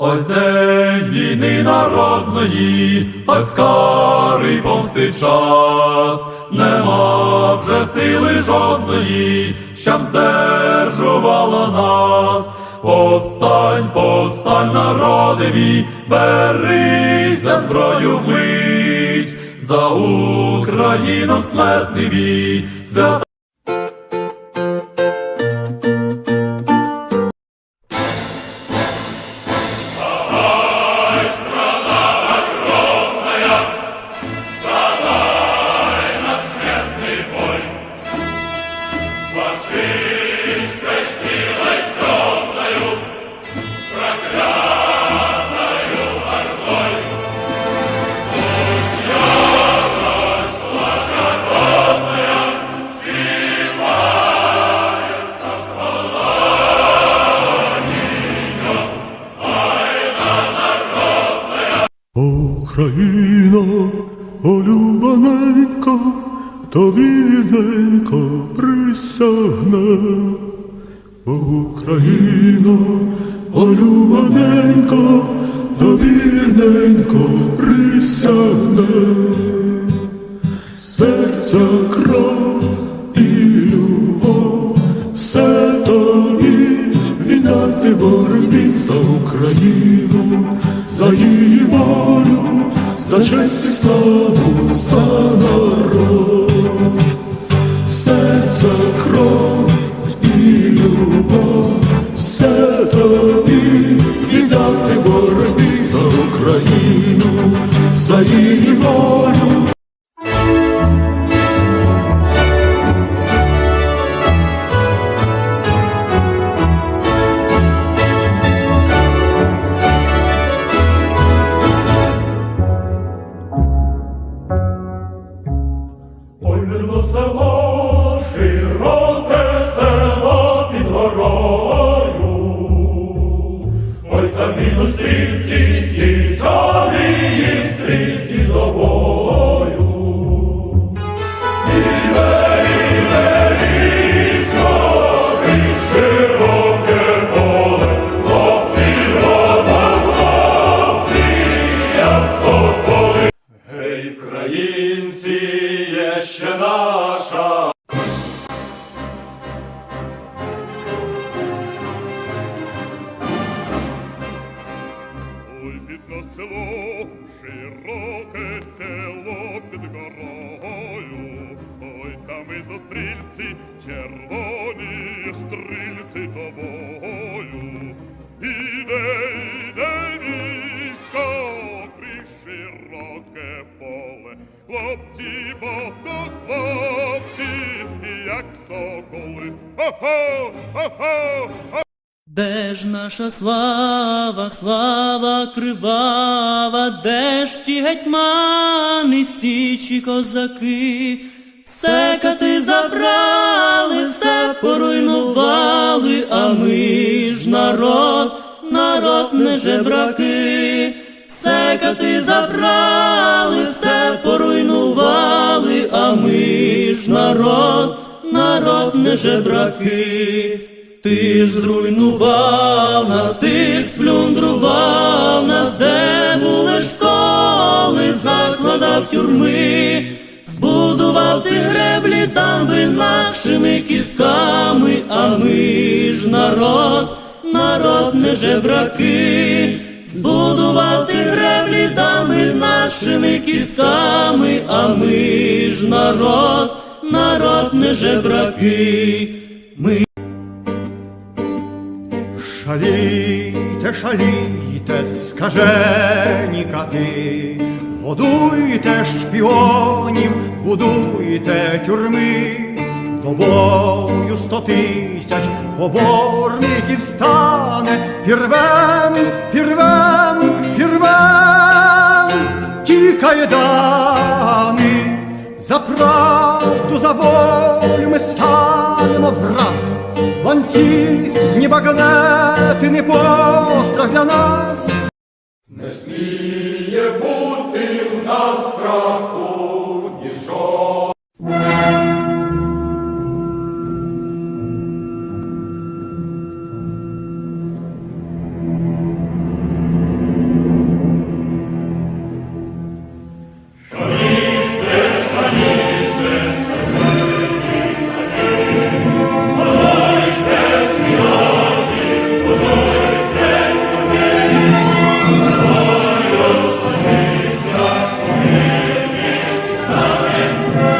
Ось день війни народної, ось карий помсти час, нема вже сили жодної, щоб здержувала нас. Повстань, повстань, народи мій, берися зброю вмить, за Україну смертний бій. Україна, улюблененька, тобі вірненько присягне. Україна, улюблененька, тобі вірненько присягне. Серця кров і любов, все тобі віддати боротьбі за Україну, за її волю, за честь і славу, за народ. серце кров і любов, все тобі віддати боротьбі за Україну, за її волю. Стрільці, Бідне село, широке село під горою. Ой, там і до стрільці, червоні стрільці тобою. Іде, іде військо, крізь широке поле. Хлопці, бо хлопці, як соколи. Хо-хо, хо-хо, хо Де ж наша слава, слава кривава, де ж ті гетьмани, січі козаки, все кати забрали, все поруйнували, а ми ж народ, народ не жебраки, все кати забрали, все поруйнували, а ми ж народ, народ не жебраки. Ти ж зруйнував нас, ти сплюндрував нас, де були школи, закладав тюрми, збудував ти греблі дамби нашими кістками, а ми ж народ, народ не жебраки, збудував ти греблі дамби нашими кістками, а ми ж народ, народ не жебраки. Ми Шалійте, шалійте, скажені кати, годуйте шпіонів, будуйте тюрми, до бою сто тисяч поборників стане, пірвем, пірвем, пірвем, ті кайдани, за правду, за волю ми станемо враз. Ланці, ні багнети, ні пострах для нас. Amém.